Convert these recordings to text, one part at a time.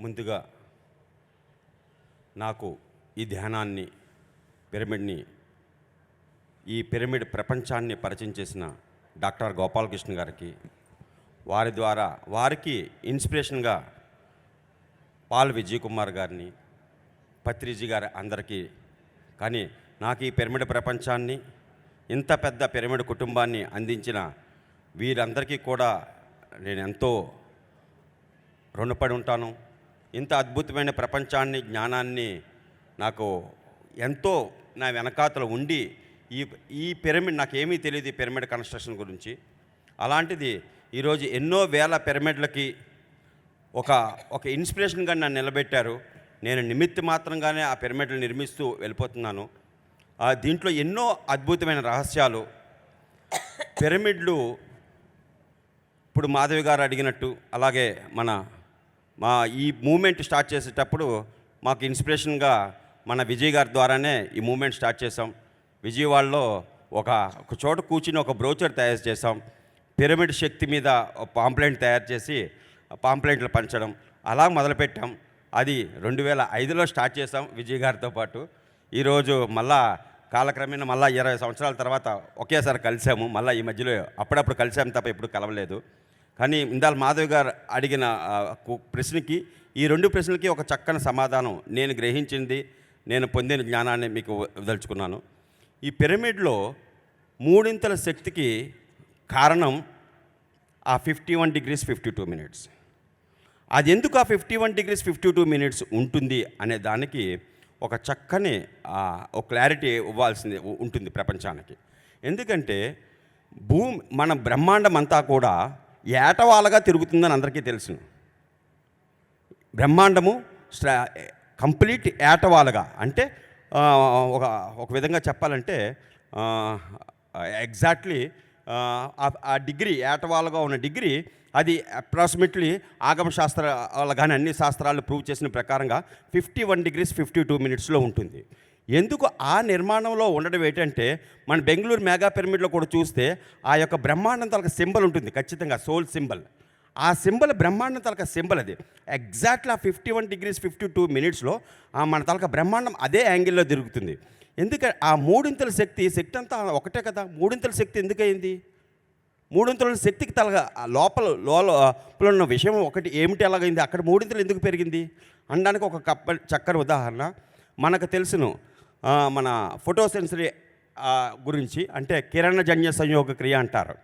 ముందుగా నాకు ఈ ధ్యానాన్ని పిరమిడ్ని ఈ పిరమిడ్ ప్రపంచాన్ని పరిచయం చేసిన డాక్టర్ గోపాలకృష్ణ గారికి వారి ద్వారా వారికి ఇన్స్పిరేషన్గా పాల్ విజయ్ కుమార్ గారిని పత్రిజీ గారి అందరికీ కానీ నాకు ఈ పిరమిడ్ ప్రపంచాన్ని ఇంత పెద్ద పిరమిడ్ కుటుంబాన్ని అందించిన వీరందరికీ కూడా నేను ఎంతో రుణపడి ఉంటాను. ఇంత అద్భుతమైన ప్రపంచాన్ని జ్ఞానాన్ని నాకు ఎంతో నా వెనకాతల ఉండి ఈ ఈ పిరమిడ్ నాకేమీ తెలియదు ఈ పిరమిడ్ కన్స్ట్రక్షన్ గురించి. అలాంటిది ఈరోజు ఎన్నో వేల పిరమిడ్లకి ఒక ఒక ఇన్స్పిరేషన్గా నన్ను నిలబెట్టారు. నేను నిమిత్త మాత్రంగానే ఆ పిరమిడ్లు నిర్మిస్తూ వెళ్ళిపోతున్నాను. ఆ దీంట్లో ఎన్నో అద్భుతమైన రహస్యాలు. పిరమిడ్లు ఇప్పుడు మాధవి గారు అడిగినట్టు అలాగే మన మా ఈ మూమెంట్ స్టార్ట్ చేసేటప్పుడు మాకు ఇన్స్పిరేషన్గా మన విజయ్ గారి ద్వారానే ఈ మూమెంట్ స్టార్ట్ చేసాం విజయవాడలో ఒక ఒక చోట కూర్చుని ఒక బ్రోచర్ తయారు చేసాం పిరమిడ్ శక్తి మీద పాంప్లెంట్ తయారు చేసి పాంప్లెంట్లు పంచడం అలా మొదలుపెట్టాం. అది రెండు వేల ఐదులో స్టార్ట్ చేసాం విజయ్ గారితో పాటు. ఈరోజు మళ్ళా కాలక్రమేణా మళ్ళా ఇరవై సంవత్సరాల తర్వాత ఒకేసారి కలిసాము. మళ్ళీ ఈ మధ్యలో అప్పుడప్పుడు కలిసాము తప్ప ఎప్పుడు కలవలేదు. కానీ ఇందాల మాధవ్ గారు అడిగిన ప్రశ్నకి ఈ రెండు ప్రశ్నలకి ఒక చక్కని సమాధానం నేను గ్రహించింది నేను పొందిన జ్ఞానాన్ని మీకు వదలుచుకున్నాను. ఈ పిరమిడ్లో మూడింతల శక్తికి కారణం ఆ fifty one degrees fifty two minutes. అది ఎందుకు ఆ fifty one degrees fifty two minutes ఉంటుంది అనే దానికి ఒక చక్కని ఒక క్లారిటీ ఇవ్వాల్సింది ఉంటుంది ప్రపంచానికి. ఎందుకంటే భూమి మన బ్రహ్మాండం అంతా కూడా ఏటవాళ్ళగా తిరుగుతుందని అందరికీ తెలుసు. బ్రహ్మాండము కంప్లీట్ ఏటవాళ్ళగా అంటే ఒక ఒక విధంగా చెప్పాలంటే ఎగ్జాక్ట్లీ ఆ డిగ్రీ ఏటవాలుగా ఉన్న డిగ్రీ అది అప్రాక్సిమేట్లీ ఆగమ శాస్త్రాలు కానీ అన్ని శాస్త్రాలు ప్రూవ్ చేసిన ప్రకారంగా fifty one degrees fifty two మినిట్స్లో ఉంటుంది. ఎందుకు ఆ నిర్మాణంలో ఉండడం ఏంటంటే మన బెంగళూరు మెగా పిరమిడ్లో కూడా చూస్తే ఆ యొక్క బ్రహ్మాండం తలక సింబల్ ఉంటుంది ఖచ్చితంగా సోల్ సింబల్. ఆ సింబల్ బ్రహ్మాండం తలక సింబల్ అది. ఎగ్జాక్ట్లీ ఆ fifty one degrees fifty two మినిట్స్లో మన తలక బ్రహ్మాండం అదే యాంగిల్లో తిరుగుతుంది. ఎందుకంటే ఆ మూడింతల శక్తి శక్తి అంతా ఒకటే కదా మూడింతల శక్తి ఎందుకయింది? మూడింతల శక్తికి తలగా లోపల లోపల ఉన్న విషయం ఒకటి ఏమిటి ఎలాగైంది అక్కడ మూడింతలు ఎందుకు పెరిగింది? అనడానికి ఒక కప్ప చక్కని ఉదాహరణ మనకు తెలుసును. మన ఫోటోసెన్సరీ గురించి అంటే కిరణజన్య సంయోగ క్రియ అంటారు.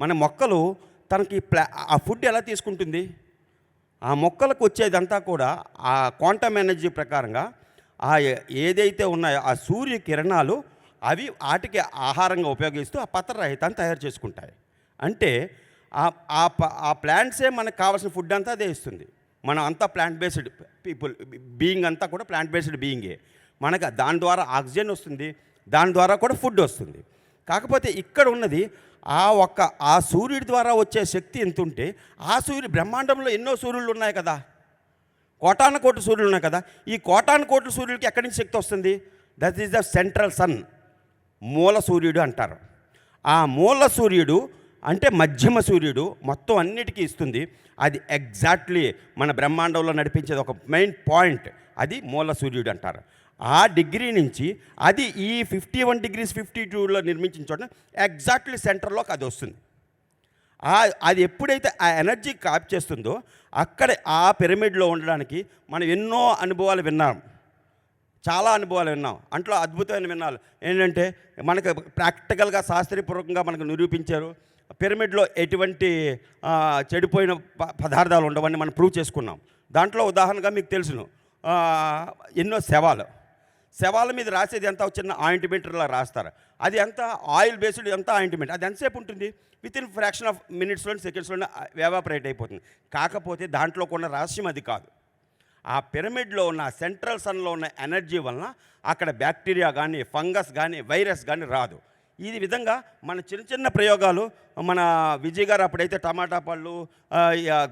మన మొక్కలు తనకి ప్లా ఆ ఫుడ్ ఎలా తీసుకుంటుంది? ఆ మొక్కలకు వచ్చేదంతా కూడా ఆ క్వాంటమ్ ఎనర్జీ ప్రకారంగా ఆ ఏదైతే ఉన్నాయో ఆ సూర్య కిరణాలు అవి వాటికి ఆహారంగా ఉపయోగిస్తూ ఆ పత్రరహితాన్ని తయారు చేసుకుంటాయి. అంటే ఆ ఆ ప- ఆ ప్లాంట్సే మనకు కావాల్సిన ఫుడ్ అంతా అదే ఇస్తుంది. మనం అంతా ప్లాంట్ బేస్డ్ పీపుల్ బీయింగ్ అంతా కూడా ప్లాంట్ బేస్డ్ బీయింగే. మనకు దాని ద్వారా ఆక్సిజన్ వస్తుంది దాని ద్వారా కూడా ఫుడ్ వస్తుంది. కాకపోతే ఇక్కడ ఉన్నది ఆ ఒక్క ఆ సూర్యుడి ద్వారా వచ్చే శక్తి ఎంత ఉంటే ఆ సూర్యుడు బ్రహ్మాండంలో ఎన్నో సూర్యులు ఉన్నాయి కదా. కోటాను కోట్ల సూర్యులు ఉన్నాయి కదా. ఈ కోటాను కోట్ల సూర్యుడికి ఎక్కడి నుంచి శక్తి వస్తుంది? That is the central sun మూల సూర్యుడు అంటారు. ఆ మూల సూర్యుడు అంటే మధ్యమ సూర్యుడు మొత్తం అన్నిటికీ ఇస్తుంది. అది ఎగ్జాక్ట్లీ మన బ్రహ్మాండంలో నడిపించేది ఒక మెయిన్ పాయింట్ అది మూల సూర్యుడు అంటారు. ఆ ఆ డిగ్రీ నుంచి అది ఈ ఫిఫ్టీ వన్ డిగ్రీస్ ఫిఫ్టీ టూలో నిర్మించిన చోట ఎగ్జాక్ట్లీ సెంటర్లోకి అది వస్తుంది. ఆ అది ఎప్పుడైతే ఆ ఎనర్జీ కాప్ చేస్తుందో అక్కడే ఆ పిరమిడ్లో ఉండడానికి మనం ఎన్నో అనుభవాలు విన్నాం. చాలా అనుభవాలు విన్నాం. అంట్లో అద్భుతమైన విన్నాలు. ఏంటంటే మనకు ప్రాక్టికల్గా శాస్త్రీయపూర్వకంగా మనకు నిరూపించారు. పిరమిడ్లో ఎటువంటి చెడిపోయిన ప- పదార్థాలు ఉండవని మనం ప్రూవ్ చేసుకున్నాం. దాంట్లో ఉదాహరణగా మీకు తెలుసును. ఎన్నో శవాలు. శవాల మీద రాసేది ఎంత? చిన్న ఆయింట్మెంట్లా రాస్తారు. అది ఎంత? ఆయిల్ బేస్డ్ ఎంత ఆయింట్మెంట్ అది ఎంతసేపు ఉంటుంది? విత్ ఇన్ ఫ్రాక్షన్ ఆఫ్ మినిట్స్లో సెకండ్స్లోనే ఎవాపరేట్ అయిపోతుంది. కాకపోతే దాంట్లో ఉన్న రహస్యం అది కాదు. ఆ పిరమిడ్లో ఉన్న సెంట్రల్ సన్లో ఉన్న ఎనర్జీ వలన అక్కడ బ్యాక్టీరియా కానీ ఫంగస్ కానీ వైరస్ కానీ రాదు. ఈ విధంగా మన చిన్న చిన్న ప్రయోగాలు మన విజయ్ గారు అప్పుడైతే టమాటా పళ్ళు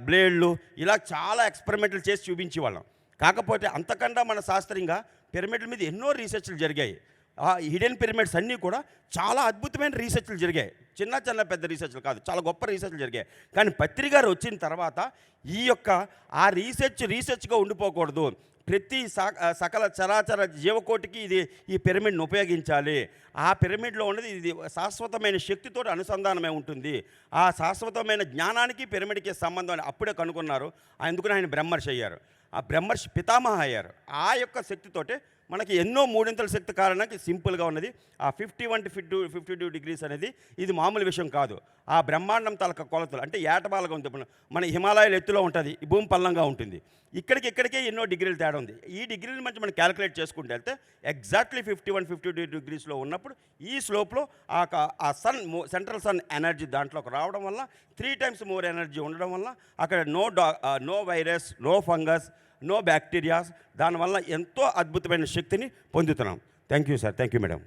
బ్లేడ్లు ఇలా చాలా ఎక్స్పెరిమెంట్లు చేసి చూపించేవాళ్ళం. కాకపోతే అంతకన్నా మన శాస్త్రీయంగా పిరమిడ్ల మీద ఎన్నో రీసెర్చ్లు జరిగాయి. ఆ హిడెన్ పిరమిడ్స్ అన్నీ కూడా చాలా అద్భుతమైన రీసెర్చ్లు జరిగాయి. చిన్న చిన్న పెద్ద రీసెర్చ్లు కాదు చాలా గొప్ప రీసెర్చ్లు జరిగాయి. కానీ పత్రికారు వచ్చిన తర్వాత ఈ యొక్క ఆ రీసెర్చ్ రీసెర్చ్గా ఉండిపోకూడదు. ప్రతి సకల చరాచర జీవకోటికి ఇది ఈ పిరమిడ్ని ఉపయోగించాలి. ఆ పిరమిడ్లో ఉన్నది ఇది శాశ్వతమైన శక్తితో అనుసంధానమై ఉంటుంది. ఆ శాశ్వతమైన జ్ఞానానికి పిరమిడ్కి సంబంధం అని అప్పుడే కనుగొన్నారు. అందుకని ఆయన బ్రహ్మర్షి అయ్యారు. ఆ బ్రహ్మర్షి పితామహ అయ్యారు. ఆ యొక్క శక్తితోటే మనకి ఎన్నో మూడింతల శక్తి కారణానికి సింపుల్గా ఉన్నది. ఆ fifty one to fifty fifty two degrees అనేది ఇది మామూలు విషయం కాదు. ఆ బ్రహ్మాండం తలక కొలతలు అంటే ఏటబాలుగా ఉంది. మన హిమాలయాల ఎత్తులో ఉంటుంది ఈ భూమి పల్లంగా ఉంటుంది. ఇక్కడికి ఇక్కడికే ఎన్నో డిగ్రీలు తేడా ఉంది. ఈ డిగ్రీలు మంచి మనం క్యాలిక్యులేట్ చేసుకుంటే వెళ్తే exactly fifty one fifty two డిగ్రీస్లో ఉన్నప్పుడు ఈ స్లోప్లో ఆ క- ఆ సన్ సెంట్రల్ సన్ ఎనర్జీ దాంట్లోకి రావడం వల్ల త్రీ టైమ్స్ మోర్ ఎనర్జీ ఉండడం వల్ల అక్కడ నో డా no virus no fungus no bacterias. దానివల్ల ఎంతో అద్భుతమైన శక్తిని పొందుతున్నాం. Thank you sir thank you madam